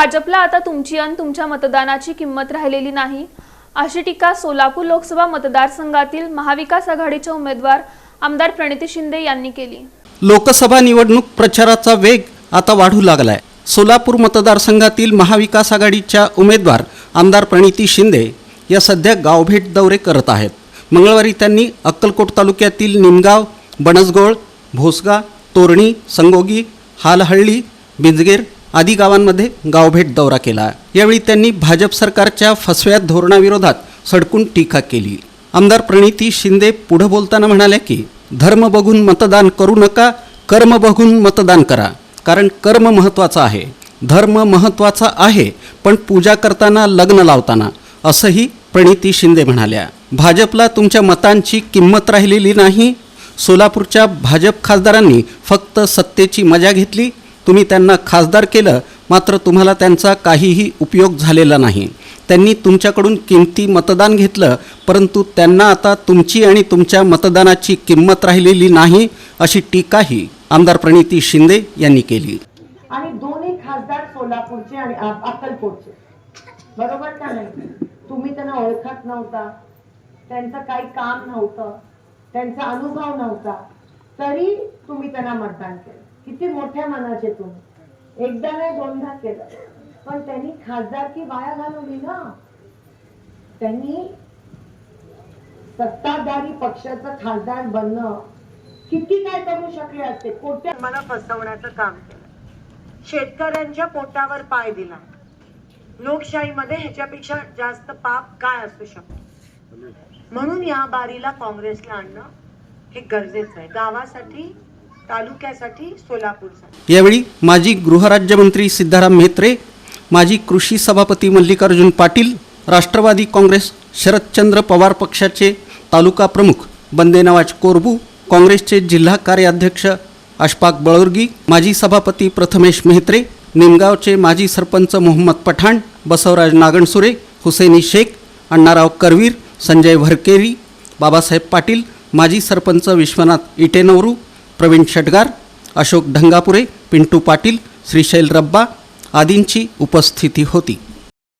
भाजपला आता तुमची अन तुमच्या मतदानाची किंमत राहिलेली नाही. अशी टीका सोलापूर लोकसभा मतदारसंघातील महाविकास आघाडीच्या उमेदवार आमदार प्रणिती शिंदे यांनी केली. लोकसभा निवडणूक प्रचाराचा वेग आता वाढू लागलाय. सोलापूर मतदारसंघातील महाविकास आघाडीच्या उमेदवार आमदार प्रणिती शिंदे या सध्या गावभेट दौरे करत आहेत. मंगळवारी त्यांनी अक्कलकोट तालुक्यातील निमगाव बनसगोळ भोसगा तोरणी संगोगी हालहळ्ळी बिंजगेर आदी गावांमध्ये गावभेट दौरा केला. यावेळी त्यांनी भाजप सरकारच्या फसव्या धोरणाविरोधात सडकून टीका केली. आमदार प्रणिती शिंदे पुढे बोलताना म्हणाल्या की धर्म बघून मतदान करू नका कर्म बघून मतदान करा. कारण कर्म महत्त्वाचं आहे. धर्म महत्त्वाचा आहे पण पूजा करताना लग्न लावताना असंही प्रणिती शिंदे म्हणाल्या. भाजपला तुमच्या मतांची किंमत राहिलेली नाही. सोलापूरच्या भाजप खासदारांनी फक्त सत्तेची मजा घेतली तुम्ही त्यांना खासदार केलं मात्र तुम्हाला त्यांचा काहीही उपयोग झालेला नाही. त्यांनी तुमच्याकडून किमती मतदान घेतलं परंतु त्यांना आता तुमची आणि तुमच्या मतदानाची किंमत राहिलेली नाही अशी टीकाही आमदार प्रणिती शिंदे यांनी केली. आणि दोन्ही खासदार सोलापूरचे आणि अक्कलकोटचे. बरोबर का नाही? तुम्ही त्यांना ओळखत नव्हता. त्यांचं काही काम नव्हतं. त्यांचा अनुभव नव्हता. तरी तुम्ही त्यांना मतदान केलं. किती मोठ्या मनाचे तुम्ही एकदा नाही दोनदा केलं. पण त्यांनी खासदारकी वाया घालवली ना. त्यांनी सत्ताधारी पक्षाचं खासदार बनणं किती काय करू शकले असते? कोट्या मला फसवण्याचं काम केलं. शेतकऱ्यांच्या पोटावर पाय दिला. लोकशाहीमध्ये ह्याच्यापेक्षा जास्त पाप काय असू शकतो? म्हणून या बारीला काँग्रेसला आणणं हे गरजेचं आहे. गावासाठी तालुक्यासाठी सोलापूरसाठी यावेळी माजी गृहराज्यमंत्री सिद्धाराम म्हेत्रे माजी कृषी सभापती मल्लिकार्जुन पाटील राष्ट्रवादी काँग्रेस शरदचंद्र पवार पक्षाचे तालुका प्रमुख बंदेनवाज कोरबू काँग्रेसचे जिल्हा कार्याध्यक्ष अशफाक बळोर्गी माजी सभापती प्रथमेश मेहत्रे निमगावचे माजी सरपंच मोहम्मद पठाण बसवराज नागणसुरे हुसेनी शेख अण्णाराव करवीर संजय भरकेरी बाबासाहेब पाटील माजी सरपंच विश्वनाथ इटेनवरू प्रवीण षटगार अशोक ढंगापुरे पिंटू पाटील श्रीशैल रब्बा आदींची उपस्थिती होती.